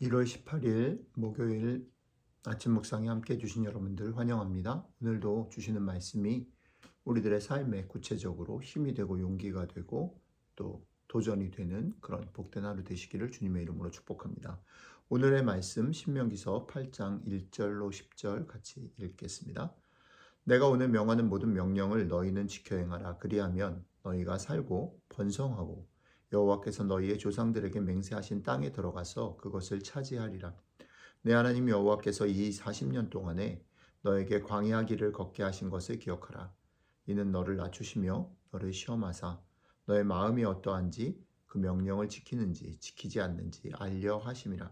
1월 18일 목요일 아침 묵상에 함께 해주신 여러분들 환영합니다. 오늘도 주시는 말씀이 우리들의 삶에 구체적으로 힘이 되고 용기가 되고 또 도전이 되는 그런 복된 하루 되시기를 주님의 이름으로 축복합니다. 오늘의 말씀 신명기서 8장 1절로 10절 같이 읽겠습니다. 내가 오늘 명하는 모든 명령을 너희는 지켜 행하라 그리하면 너희가 살고 번성하고 여호와께서 너희의 조상들에게 맹세하신 땅에 들어가서 그것을 차지하리라. 내 하나님 여호와께서 이 40년 동안에 너에게 광야 길을 걷게 하신 것을 기억하라. 이는 너를 낮추시며 너를 시험하사 너의 마음이 어떠한지 그 명령을 지키는지 지키지 않는지 알려 하심이라.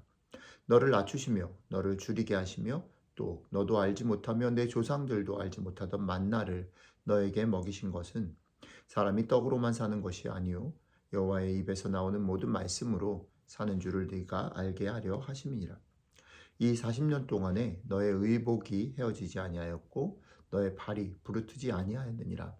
너를 낮추시며 너를 줄이게 하시며 또 너도 알지 못하며 내 조상들도 알지 못하던 만나를 너에게 먹이신 것은 사람이 떡으로만 사는 것이 아니요 여호와의 입에서 나오는 모든 말씀으로 사는 줄을 네가 알게 하려 하심이니라. 이 40년 동안에 너의 의복이 헤어지지 아니하였고 너의 발이 부르트지 아니하였느니라.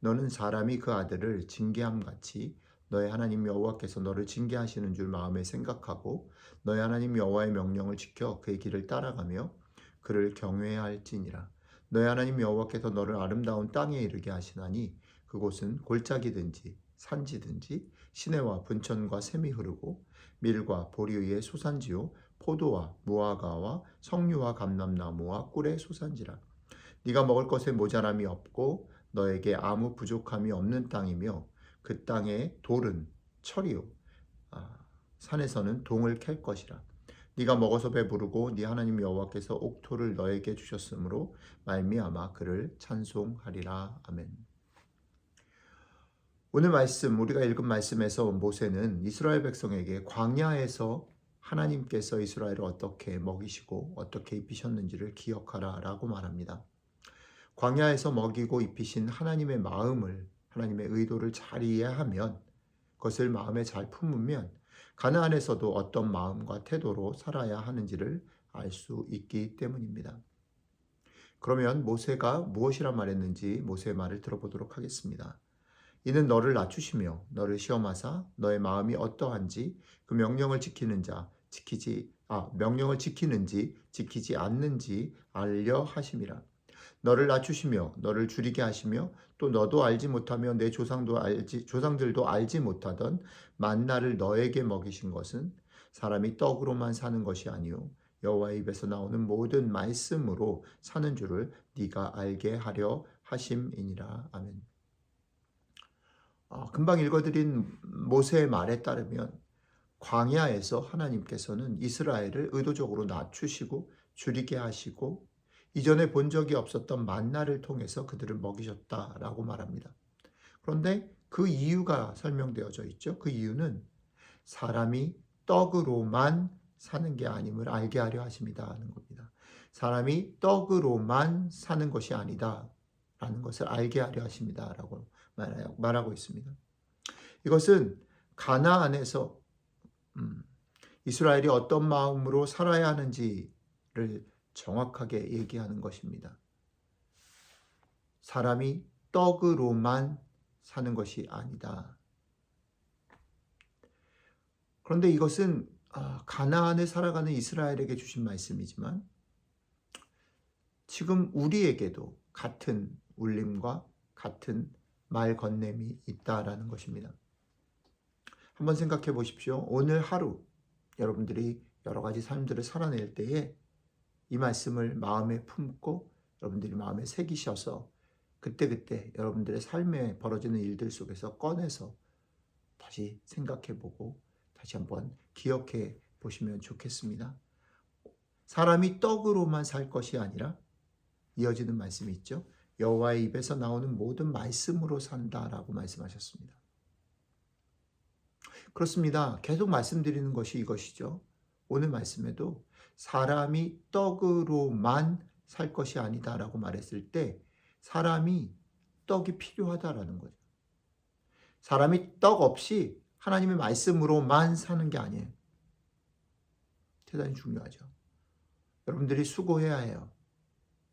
너는 사람이 그 아들을 징계함 같이 너의 하나님 여호와께서 너를 징계하시는 줄 마음에 생각하고 너의 하나님 여호와의 명령을 지켜 그의 길을 따라가며 그를 경외해야 할지니라. 너의 하나님 여호와께서 너를 아름다운 땅에 이르게 하시나니 그곳은 골짜기든지 산지든지 시내와 분천과 샘이 흐르고 밀과 보리 위의 소산지요 포도와 무화과와 석류와 감람나무와 꿀의 소산지라. 네가 먹을 것에 모자람이 없고 너에게 아무 부족함이 없는 땅이며 그 땅의 돌은 철이요. 아, 산에서는 동을 캘 것이라. 네가 먹어서 배부르고 네 하나님 여호와께서 옥토를 너에게 주셨으므로 말미암아 그를 찬송하리라. 아멘. 오늘 말씀 우리가 읽은 말씀에서 모세는 이스라엘 백성에게 광야에서 하나님께서 이스라엘을 어떻게 먹이시고 어떻게 입히셨는지를 기억하라라고 말합니다. 광야에서 먹이고 입히신 하나님의 마음을 하나님의 의도를 잘 이해하면 그것을 마음에 잘 품으면 가나안에서도 어떤 마음과 태도로 살아야 하는지를 알 수 있기 때문입니다. 그러면 모세가 무엇이라 말했는지 모세의 말을 들어보도록 하겠습니다. 이는 너를 낮추시며 너를 시험하사 너의 마음이 어떠한지 그 명령을 지키는 자 지키지 아 명령을 지키는지 지키지 않는지 알려 하심이라 너를 낮추시며 너를 줄이게 하시며 또 너도 알지 못하며 내 조상도 알지 조상들도 알지 못하던 만나를 너에게 먹이신 것은 사람이 떡으로만 사는 것이 아니요 여호와의 입에서 나오는 모든 말씀으로 사는 줄을 네가 알게 하려 하심이니라 아멘. 어, 금방 읽어드린 모세의 말에 따르면 광야에서 하나님께서는 이스라엘을 의도적으로 낮추시고 줄이게 하시고 이전에 본 적이 없었던 만나를 통해서 그들을 먹이셨다라고 말합니다. 그런데 그 이유가 설명되어져 있죠. 그 이유는 사람이 떡으로만 사는 게 아님을 알게 하려 하십니다 하는 겁니다. 사람이 떡으로만 사는 것이 아니다 라는 것을 알게 하려 하십니다 라고 말하고 있습니다. 이것은 가나 안에서 음, 이스라엘이 어떤 마음으로 살아야 하는지를 정확하게 얘기하는 것입니다. 사람이 떡으로만 사는 것이 아니다. 그런데 이것은 아, 가나안에 살아가는 이스라엘에게 주신 말씀이지만 지금 우리에게도 같은 울림과 같은 말 건냄이 있다라는 것입니다. 한번 생각해 보십시오. 오늘 하루 여러분들이 여러 가지 삶들을 살아낼 때에 이 말씀을 마음에 품고 여러분들이 마음에 새기셔서 그때그때 여러분들의 삶에 벌어지는 일들 속에서 꺼내서 다시 생각해 보고 다시 한번 기억해 보시면 좋겠습니다. 사람이 떡으로만 살 것이 아니라 이어지는 말씀이 있죠. 여호와의 입에서 나오는 모든 말씀으로 산다라고 말씀하셨습니다. 그렇습니다. 계속 말씀드리는 것이 이것이죠. 오늘 말씀에도 사람이 떡으로만 살 것이 아니다라고 말했을 때 사람이 떡이 필요하다라는 거죠. 사람이 떡 없이 하나님의 말씀으로만 사는 게 아니에요. 대단히 중요하죠. 여러분들이 수고해야 해요.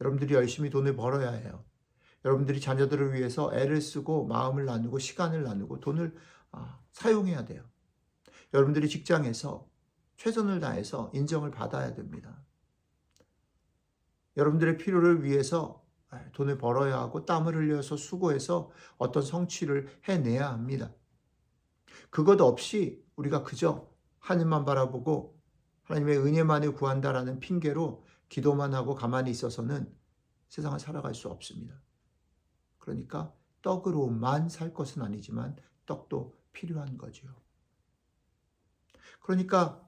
여러분들이 열심히 돈을 벌어야 해요. 여러분들이 자녀들을 위해서 애를 쓰고 마음을 나누고 시간을 나누고 돈을 아, 사용해야 돼요. 여러분들이 직장에서 최선을 다해서 인정을 받아야 됩니다. 여러분들의 필요를 위해서 돈을 벌어야 하고 땀을 흘려서 수고해서 어떤 성취를 해내야 합니다. 그것 없이 우리가 그저 하늘만 바라보고 하나님의 은혜만을 구한다라는 핑계로 기도만 하고 가만히 있어서는 세상을 살아갈 수 없습니다. 그러니까 떡으로만 살 것은 아니지만 떡도 필요한 거지요. 그러니까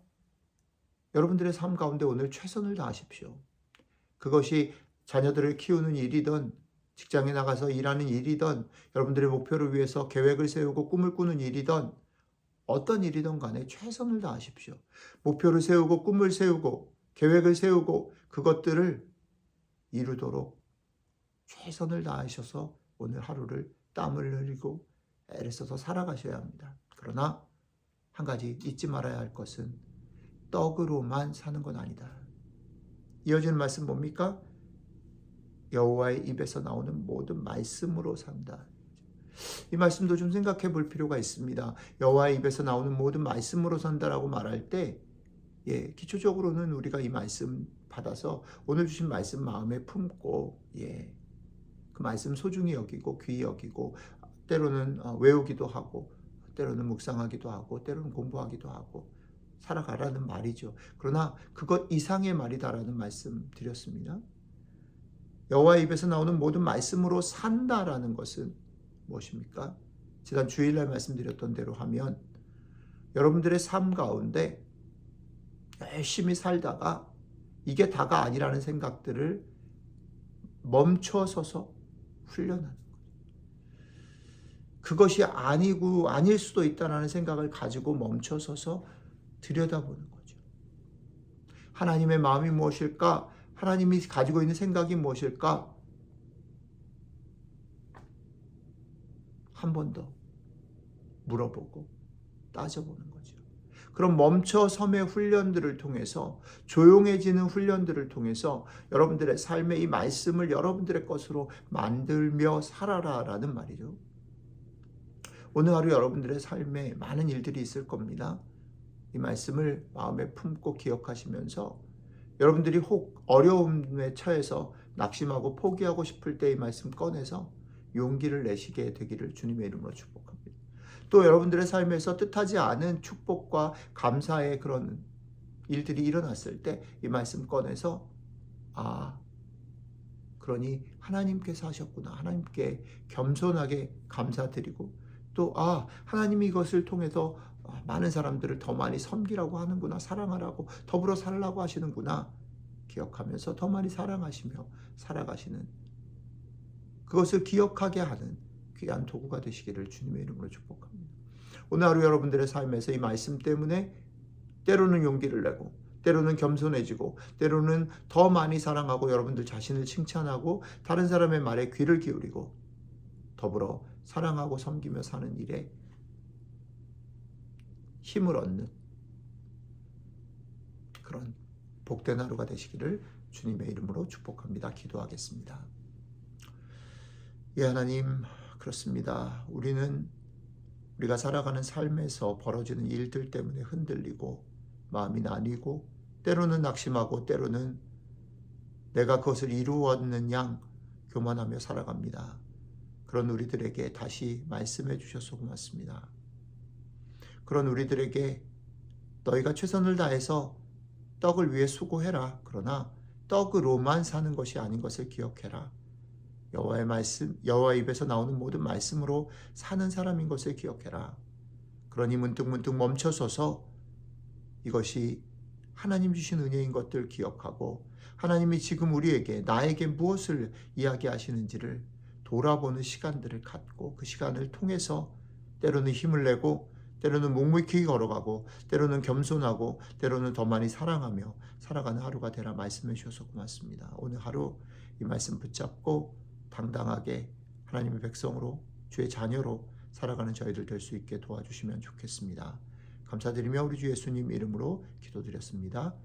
여러분들의 삶 가운데 오늘 최선을 다하십시오. 그것이 자녀들을 키우는 일이든 직장에 나가서 일하는 일이든 여러분들의 목표를 위해서 계획을 세우고 꿈을 꾸는 일이든 어떤 일이든 간에 최선을 다하십시오. 목표를 세우고 꿈을 세우고 계획을 세우고 그것들을 이루도록 최선을 다하셔서 오늘 하루를 땀을 흘리고 애를 써서 살아가셔야 합니다. 그러나 한 가지 잊지 말아야 할 것은 떡으로만 사는 건 아니다. 이어지는 말씀 뭡니까? 여호와의 입에서 나오는 모든 말씀으로 산다. 이 말씀도 좀 생각해 볼 필요가 있습니다. 여호와의 입에서 나오는 모든 말씀으로 산다라고 말할 때 예, 기초적으로는 우리가 이 말씀 받아서 오늘 주신 말씀 마음에 품고 예. 그 말씀 소중히 여기고 귀히 여기고 때로는 어, 외우기도 하고 때로는 묵상하기도 하고 때로는 공부하기도 하고 살아가라는 말이죠. 그러나 그것 이상의 말이다라는 말씀 드렸습니다. 여호와 입에서 나오는 모든 말씀으로 산다라는 것은 무엇입니까? 지난 주일날 말씀드렸던 대로 하면 여러분들의 삶 가운데 열심히 살다가 이게 다가 아니라는 생각들을 멈춰서서 훈련하는 거죠. 그것이 아니고 아닐 수도 있다라는 생각을 가지고 멈춰서서 들여다보는 거죠. 하나님의 마음이 무엇일까? 하나님이 가지고 있는 생각이 무엇일까? 한 번 더 물어보고 따져보는 거죠. 그럼 멈춰섬의 훈련들을 통해서 조용해지는 훈련들을 통해서 여러분들의 삶의 이 말씀을 여러분들의 것으로 만들며 살아라라는 말이죠. 오늘 하루 여러분들의 삶에 많은 일들이 있을 겁니다. 이 말씀을 마음에 품고 기억하시면서 여러분들이 혹 어려움에 처해서 낙심하고 포기하고 싶을 때 이 말씀 꺼내서 용기를 내시게 되기를 주님의 이름으로 축복합니다. 또 여러분들의 삶에서 뜻하지 않은 축복과 감사의 그런 일들이 일어났을 때 이 말씀 꺼내서 아 그러니 하나님께서 하셨구나 하나님께 겸손하게 감사드리고 또 아 하나님이 이것을 통해서 많은 사람들을 더 많이 섬기라고 하는구나 사랑하라고 더불어 살라고 하시는구나 기억하면서 더 많이 사랑하시며 살아가시는 그것을 기억하게 하는 귀한 도구가 되시기를 주님의 이름으로 축복합니다. 오늘 하루 여러분들의 삶에서 이 말씀 때문에 때로는 용기를 내고 때로는 겸손해지고 때로는 더 많이 사랑하고 여러분들 자신을 칭찬하고 다른 사람의 말에 귀를 기울이고 더불어 사랑하고 섬기며 사는 일에 힘을 얻는 그런 복된 하루가 되시기를 주님의 이름으로 축복합니다. 기도하겠습니다. 예, 하나님, 그렇습니다. 우리는 우리가 살아가는 삶에서 벌어지는 일들 때문에 흔들리고 마음이 나뉘고 때로는 낙심하고 때로는 내가 그것을 이루었는 양 교만하며 살아갑니다. 그런 우리들에게 다시 말씀해 주셔서 고맙습니다. 그런 우리들에게 너희가 최선을 다해서 떡을 위해 수고해라. 그러나 떡으로만 사는 것이 아닌 것을 기억해라. 여호와의 말씀, 여호와 입에서 나오는 모든 말씀으로 사는 사람인 것을 기억해라. 그러니 문득 문득 멈춰서서 이것이 하나님 주신 은혜인 것들 기억하고 하나님이 지금 우리에게 나에게 무엇을 이야기하시는지를 돌아보는 시간들을 갖고 그 시간을 통해서 때로는 힘을 내고 때로는 묵묵히 걸어가고 때로는 겸손하고 때로는 더 많이 사랑하며 살아가는 하루가 되라 말씀해 주셔서 고맙습니다. 오늘 하루 이 말씀 붙잡고 당당하게 하나님의 백성으로 주의 자녀로 살아가는 저희들 될 수 있게 도와주시면 좋겠습니다. 감사드리며 우리 주 예수님 이름으로 기도드렸습니다.